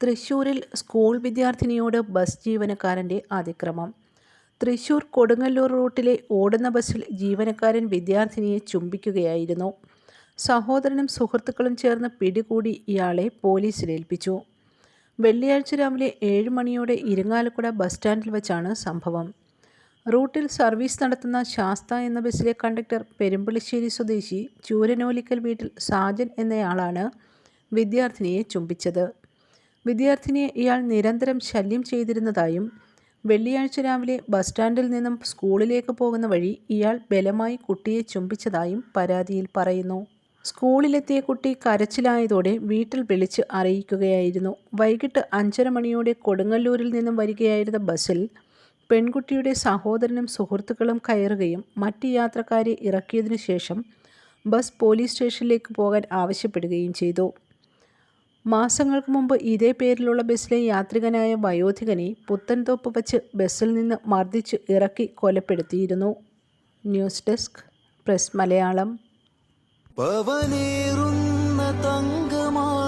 തൃശൂരിൽ school വിദ്യാർത്ഥിനിയോട് bus ജീവനക്കാരന്റെ അതിക്രമം. തൃശൂർ കൊടുങ്ങല്ലൂർ റൂട്ടിലെ ഓടുന്ന ബസ്സിൽ ജീവനക്കാരൻ വിദ്യാർത്ഥിനിയെ ചുംബിക്കുകയായിരുന്നു. സഹോദരനും സുഹൃത്തുക്കളും ചേർന്ന് പിടികൂടി ഇയാളെ പോലീസിലേൽപ്പിച്ചു വെള്ളിയാഴ്ച രാവിലെ ഏഴ് മണിയോടെ ഇരിങ്ങാലക്കുട ബസ് സ്റ്റാൻഡിൽ വെച്ചാണ് സംഭവം. റൂട്ടിൽ സർവീസ് നടത്തുന്ന ശാസ്ത എന്ന ബസ്സിലെ കണ്ടക്ടർ പെരുമ്പളിശ്ശേരി സ്വദേശി ചൂരനോലിക്കൽ വീട്ടിൽ സാജൻ എന്നയാളാണ് വിദ്യാർത്ഥിനിയെ ചുംബിച്ചത്. വിദ്യാർത്ഥിനിയെ ഇയാൾ നിരന്തരം ശല്യം ചെയ്തിരുന്നതായും വെള്ളിയാഴ്ച രാവിലെ ബസ് സ്റ്റാൻഡിൽ നിന്നും സ്കൂളിലേക്ക് പോകുന്ന വഴി ഇയാൾ ബലമായി കുട്ടിയെ ചുംബിച്ചതായും പരാതിയിൽ പറയുന്നു. സ്കൂളിലെത്തിയ കുട്ടി കരച്ചിലായതോടെ വീട്ടിൽ വിളിച്ച് അറിയിക്കുകയായിരുന്നു. വൈകിട്ട് അഞ്ചര മണിയോടെ കൊടുങ്ങല്ലൂരിൽ നിന്നും വരികയായിരുന്ന ബസ്സിൽ പെൺകുട്ടിയുടെ സഹോദരനും സുഹൃത്തുക്കളും കയറുകയും മറ്റ് യാത്രക്കാരെ ഇറക്കിയതിനു ശേഷം ബസ് പോലീസ് സ്റ്റേഷനിലേക്ക് പോകാൻ ആവശ്യപ്പെടുകയും ചെയ്തു. മാസങ്ങൾക്ക് മുമ്പ് ഇതേ പേരിലുള്ള ബസ്സിലെ യാത്രികനായ വയോധികനെ പുത്തൻതോപ്പ് വച്ച് ബസ്സിൽ നിന്ന് മർദ്ദിച്ച് ഇറക്കി കൊലപ്പെടുത്തിയിരുന്നു. News desk press Malayalam. പവനേറുന്ന തങ്കമാണു